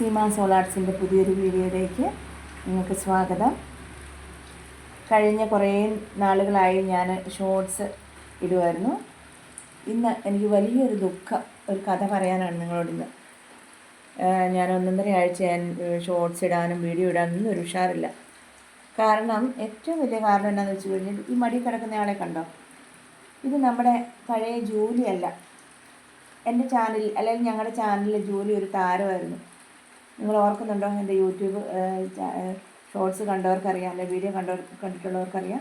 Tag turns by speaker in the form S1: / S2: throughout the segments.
S1: സീമ സോളാർട്സിന്റെ പുതിയൊരു വീഡിയോയിലേക്ക് നിങ്ങൾക്ക് സ്വാഗതം. കഴിഞ്ഞ കുറേ നാളുകളായി ഞാൻ ഷോർട്സ് ഇടുമായിരുന്നു ഇന്ന് എനിക്ക് വലിയൊരു ദുഃഖം ഒരു കഥ പറയാനാണ് നിങ്ങളോട് ഇന്ന്. ഞാൻ ഒന്നൊന്നര ആഴ്ച ഞാൻ ഷോർട്സ് ഇടാനും വീഡിയോ ഇടാനും ഒന്നും ഒരു ഉഷാറില്ല. കാരണം ഏറ്റവും വലിയ കാരണം എന്താണെന്ന് വെച്ച് കഴിഞ്ഞാൽ ഈ മടി കിടക്കുന്നയാളെ കണ്ടോ? ഇത് നമ്മുടെ പഴയ ജോലിയല്ല. എന്റെ ചാനൽ അല്ലെങ്കിൽ ഞങ്ങളുടെ ചാനലിലെ ജോലി ഒരു താരമായിരുന്നു. നിങ്ങൾ ഓർക്കുന്നുണ്ടോ? എന്റെ യൂട്യൂബ് ഷോർട്സ് കണ്ടവർക്കറിയാം അല്ലെങ്കിൽ വീഡിയോ കണ്ടവർ കണ്ടിട്ടുള്ളവർക്കറിയാം.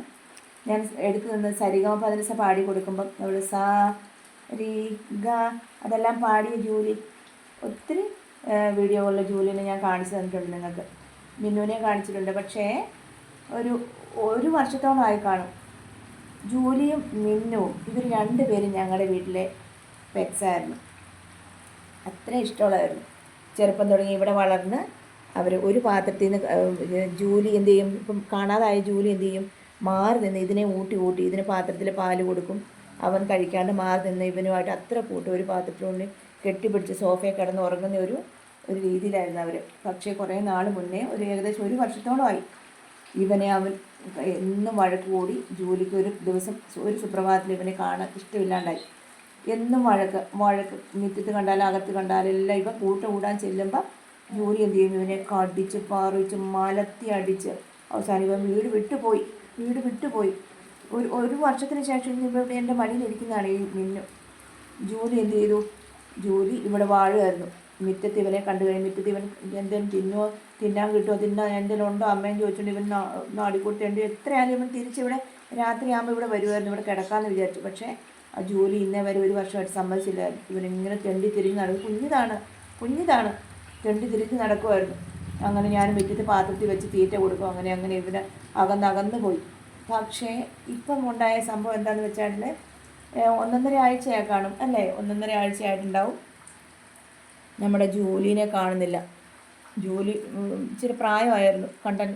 S1: ഞാൻ എടുത്തു നിന്ന് സരിഗമ പതിനസ പാടി കൊടുക്കുമ്പം നമ്മൾ സാ രീ ഗ അതെല്ലാം പാടിയ ജൂലി ഒത്തിരി വീഡിയോകളിലെ ജോലിനെ ഞാൻ കാണിച്ചു തന്നിട്ടുണ്ട് നിങ്ങൾക്ക്. മിന്നുവിനെ കാണിച്ചിട്ടുണ്ട്. പക്ഷേ ഒരു ഒരു വർഷത്തോളമായി കാണും. ജൂലിയും മിന്നുവും ഇവർ രണ്ടുപേരും ഞങ്ങളുടെ വീട്ടിലെ പെറ്റ്സായിരുന്നു അത്ര ഇഷ്ടമുള്ളതായിരുന്നു ചെറുപ്പം തുടങ്ങി ഇവിടെ വളർന്ന് അവർ ഒരു പാത്രത്തിൽ നിന്ന് ജൂലി എന്ത് ചെയ്യും? ഇപ്പം കാണാതായ ജൂലി എന്ത് ചെയ്യും? മാറി നിന്ന് ഇതിനെ ഊട്ടി ഊട്ടി ഇതിന് പാത്രത്തിൽ പാൽ കൊടുക്കും. അവൻ കഴിക്കാണ്ട് മാറി നിന്ന് ഇവനുമായിട്ട് അത്ര കൂട്ടും ഒരു പാത്രത്തിലുള്ളിൽ കെട്ടിപ്പിടിച്ച് സോഫയിൽ കിടന്ന് ഉറങ്ങുന്ന ഒരു ഒരു രീതിയിലായിരുന്നു അവർ പക്ഷേ കുറേ നാൾ മുന്നേ ഒരു ഏകദേശം ഒരു വർഷത്തോളമായി ഇവനെ അവൻ എന്നും വഴക്ക് കൂടി ജോലിക്ക് ഒരു ദിവസം ഒരു സുപ്രഭാതത്തിൽ ഇവനെ കാണാൻ ഇഷ്ടമില്ലാണ്ടായി. എന്നും വഴക്ക് വഴക്ക്. മിറ്റത്ത് കണ്ടാലും അകത്ത് കണ്ടാലും എല്ലാം ഇപ്പം കൂട്ടം കൂടാൻ ചെല്ലുമ്പോൾ ജോലി എന്ത് ചെയ്യും? ഇവനെ കടിച്ച് പാറിച്ച് മലത്തി അടിച്ച്. അവസാനം ഇവൻ വീട് വിട്ടുപോയി. വീട് വിട്ടുപോയി. ഒരു ഒരു വർഷത്തിന് ശേഷം ഇപ്പം എന്റെ മടിയിലിരിക്കുന്നതാണ് ഈ മിന്നു. ജോലി എന്ത് ചെയ്തു? ജോലി ഇവിടെ വാഴുമായിരുന്നു മുറ്റത്ത് ഇവനെ കണ്ടു കഴിഞ്ഞ് മുറ്റത്ത് ഇവൻ എന്തെങ്കിലും തിന്നോ തിന്നാൻ കിട്ടുമോ തിന്നാൻ എന്തെങ്കിലും ഉണ്ടോ? അമ്മയും ചോദിച്ചുകൊണ്ട് ഇവൻ നാടിക്കൂട്ടുണ്ട് എത്രയായാലും ഇവൻ തിരിച്ചിവിടെ രാത്രിയാകുമ്പോൾ ഇവിടെ വരുമായിരുന്നു ഇവിടെ കിടക്കാമെന്ന് വിചാരിച്ചു. പക്ഷേ ആ ജോലി ഇന്നേ വരെ ഒരു വർഷമായിട്ട് സമ്മതിച്ചില്ല. ഇവനിങ്ങനെ തെണ്ടി തിരിഞ്ഞ് നടക്കും. കുഞ്ഞിതാണ്. കുഞ്ഞിതാണ്. തെണ്ടി തിരിഞ്ഞ് നടക്കുമായിരുന്നു. അങ്ങനെ ഞാനും വെച്ചിട്ട് പാത്രത്തിൽ വെച്ച് തീറ്റ കൊടുക്കും. അങ്ങനെ അങ്ങനെ ഇവന് അകന്നകന്ന് അകന്ന് പോയി. പക്ഷേ ഇപ്പം ഉണ്ടായ സംഭവം എന്താണെന്ന് വെച്ചാൽ ഒന്നൊന്നര ആഴ്ചയായി കാണും. അല്ലേ? ഒന്നൊന്നര ആഴ്ചയായിട്ടുണ്ടാവും. നമ്മുടെ ജോലിനെ കാണുന്നില്ല. ജോലി ഇച്ചിരി പ്രായമായിരുന്നു. കണ്ടൻ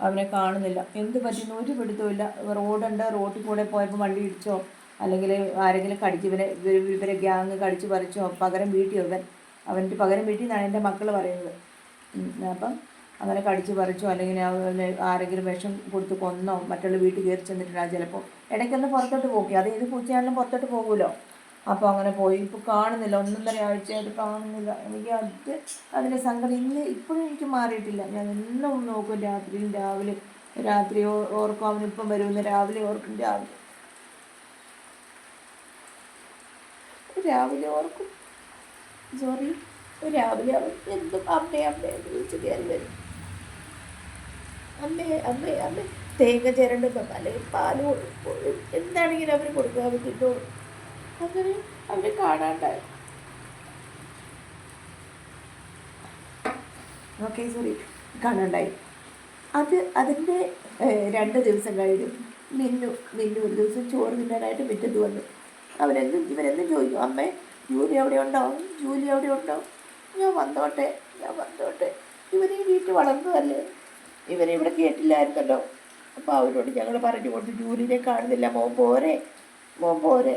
S1: അവനെ കാണുന്നില്ല. എന്ത് പറ്റുന്നു ഒരു പിടുത്തമില്ല റോഡുണ്ട്. റോട്ടിൽ കൂടെ പോയപ്പോൾ വണ്ടി ഇടിച്ചോ? അല്ലെങ്കിൽ ആരെങ്കിലും കടിച്ച് ഇവർ ഇവരെ ഗ്യാങ് കടിച്ച് പറിച്ചോ പകരം വീട്ടി അവൻ അവന്റെ പകരം വീട്ടിൽ നിന്നാണ് എന്റെ മക്കൾ പറയുന്നത്. അപ്പം അങ്ങനെ കടിച്ച് പറിച്ചോ അല്ലെങ്കിൽ അവനെ ആരെങ്കിലും വിഷം കൊടുത്ത് കൊന്നോ മറ്റുള്ള വീട്ടിൽ കയറി ചെന്നിട്ടുണ്ടാകും ചിലപ്പോൾ. ഇടയ്ക്കൊന്ന് പുറത്തോട്ട് പോക്കി അത് ഏത് പൂച്ചയാണെങ്കിലും പുറത്തോട്ട് പോകുമല്ലോ. അപ്പോൾ അങ്ങനെ പോയി ഇപ്പോൾ കാണുന്നില്ല ഒന്നൊന്നര ആഴ്ചയായിട്ട് കാണുന്നില്ല. എനിക്ക് അത് അതിന്റെ സങ്കടം ഇന്ന് ഇപ്പോഴും എനിക്ക് മാറിയിട്ടില്ല. ഞാൻ എന്നും നോക്കും രാത്രിയും രാവിലെ രാത്രി ഓർക്കും അവനിപ്പം വരുമെന്ന് രാവിലെ ഓർക്കും രാവിലെ. രാവിലെ ഓർക്കും. സോറി രാവിലെ അവൻ എന്തും അമ്മേ അമ്മേ എന്ന് വിളിച്ച് കയറി വരും. അമ്മേ അമ്മേ അമ്മേ തേങ്ങ ചിരണ്ടുമ്പം അല്ലെങ്കിൽ പാൽ കൊടുക്കും എന്താണെങ്കിലും അവർ കൊടുക്കുക അവർ തിന്നോളും. അങ്ങനെ അവരെ കാണാണ്ടായി. Okay sorry കാണാണ്ടായി. അത് അതിന്റെ രണ്ട് ദിവസം കഴിഞ്ഞു. മിന്നു മിന്നു ഒരു ദിവസം ചോറ് തിന്നാനായിട്ട് മുറ്റത്ത് വന്നു. അവരെന്നും ഇവരെന്നും ചോദിക്കും? അമ്മേ ജൂലി അവിടെ ഉണ്ടോ ജൂലി അവിടെ ഉണ്ടോ ഞാൻ വന്നോട്ടെ ഞാൻ വന്നോട്ടെ. ഇവനെ വീട്ടിൽ വളർന്നതല്ലേ? ഇവനെ ഇവിടെ കേട്ടില്ലായിരുന്നല്ലോ. അപ്പോൾ അവരോട് ഞങ്ങൾ പറഞ്ഞു കൊടുത്തു ജൂലിനെ കാണുന്നില്ല മോൻ പോരെ മോൻ പോരെ.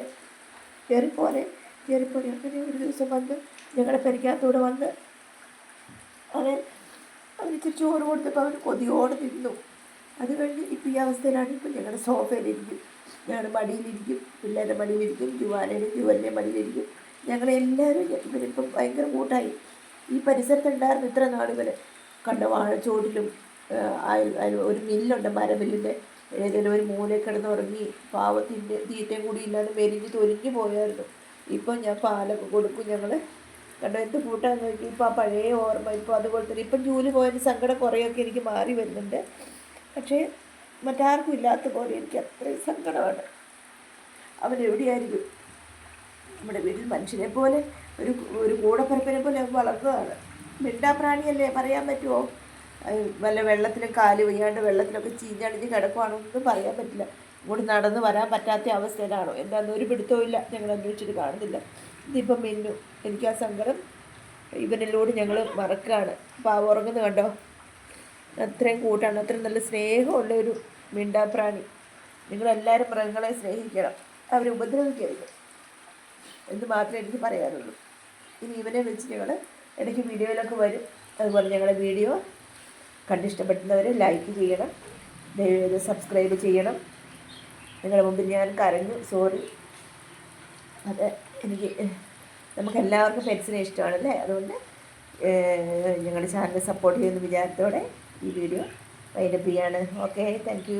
S1: കയറിപ്പോരെ കയറിപ്പോരെ അങ്ങനെ ഒരു ദിവസം വന്ന് ഞങ്ങളുടെ പെരക്കകത്തൂടെ വന്ന് അവൻ ഇച്ചിരി ചോറ് കൊടുത്തപ്പോൾ അവർ കൊതിയോടെ തിന്നു. അത് കഴിഞ്ഞ് ഇപ്പോൾ ഈ അവസ്ഥയിലാണ് ഇപ്പം ഞങ്ങളുടെ സോഫയിലിരിക്കും ഞങ്ങളുടെ മടിയിലിരിക്കും പിള്ളേരുടെ മടിയിലിരിക്കും ജുവാനയുടെ ജുവലിന്റെ മടിയിലിരിക്കും. ഞങ്ങളെല്ലാവരും ഇവരിപ്പം ഭയങ്കര കൂട്ടായി. ഈ പരിസരത്തുണ്ടായിരുന്നു ഇത്ര നാളുകൾ കണ്ട വാഴച്ചോട്ടിലും ഒരു മില്ലുണ്ട് മരമില്ലിന്റെ ഏതെങ്കിലും ഒരു മൂലയിൽ കിടന്ന് ഉറങ്ങി പാവത്തിന്റെ തീറ്റയും കൂടി ഇല്ലാതെ മെരിഞ്ഞ് തൊലിഞ്ഞു പോയായിരുന്നു. ഇപ്പം ഞാൻ പാലൊക്കെ കൊടുക്കും ഞങ്ങൾ കണ്ടോ എന്ത് കൂട്ടാന്ന് നോക്കി. ഇപ്പോൾ ആ പഴയ ഓർമ്മ ഇപ്പോൾ അതുപോലെ തന്നെ ഇപ്പം ജോലി പോയതിന് സങ്കടം കുറേയൊക്കെ എനിക്ക് മാറി വരുന്നുണ്ട്. പക്ഷേ മറ്റാർക്കും ഇല്ലാത്ത പോലെ എനിക്ക് അത്രയും സങ്കടമാണ്. അവൻ എവിടെയായിരിക്കും? നമ്മുടെ വീട്ടിൽ മനുഷ്യനെ പോലെ ഒരു ഒരു കൂടപ്പറപ്പിനെ പോലെ വളർന്നതാണ്. മിണ്ടാപ്രാണിയല്ലേ പറയാൻ പറ്റുമോ വല്ല വെള്ളത്തിലും കാൽ വയ്യാണ്ട് വെള്ളത്തിലൊക്കെ ചീഞ്ഞടിഞ്ഞ് കിടക്കുവാണോ ഒന്നും പറയാൻ പറ്റില്ല. ഇങ്ങോട്ട് നടന്ന് വരാൻ പറ്റാത്ത അവസ്ഥയിലാണോ? എന്താണെന്ന് ഒരു പിടുത്തവും ഇല്ല. ഞങ്ങൾ അന്വേഷിച്ചിട്ട് കാണുന്നില്ല. ഇതിപ്പം മിന്നു. എനിക്ക് ആ സങ്കടം ഇവനിലൂടെ ഞങ്ങൾ മറക്കുകയാണ്. അപ്പോൾ ആ ഉറങ്ങുന്നത് കണ്ടോ? അത്രയും കൂട്ടാണ്. അത്രയും നല്ല സ്നേഹമുള്ള ഒരു മിണ്ടാപ്രാണി. നിങ്ങളെല്ലാവരും മൃഗങ്ങളെ സ്നേഹിക്കണം. അവരെ ഉപദ്രവിക്കരുത്. എന്ന് മാത്രമേ എനിക്ക് പറയാനുള്ളൂ. ഇനി ഇവനെ വെച്ച് ഞങ്ങൾ ഇടയ്ക്ക് വീഡിയോയിലൊക്കെ വരും. അതുപോലെ ഞങ്ങളുടെ വീഡിയോ കണ്ടിഷ്ടപ്പെടുന്നവർ ലൈക്ക് ചെയ്യണം. ദയവേത് സബ്സ്ക്രൈബ് ചെയ്യണം. നിങ്ങളുടെ മുമ്പിൽ ഞാൻ കരഞ്ഞു. സോറി അത് എനിക്ക് നമുക്ക് എല്ലാവർക്കും പെറ്റ്സിനെ ഇഷ്ടമാണല്ലേ? അതുകൊണ്ട് ഞങ്ങളുടെ ചാനൽ സപ്പോർട്ട് ചെയ്യുന്ന വിചാരത്തോടെ ഈ വീഡിയോ വൈൻഡപ്പ് ആണ് ഓക്കെ താങ്ക്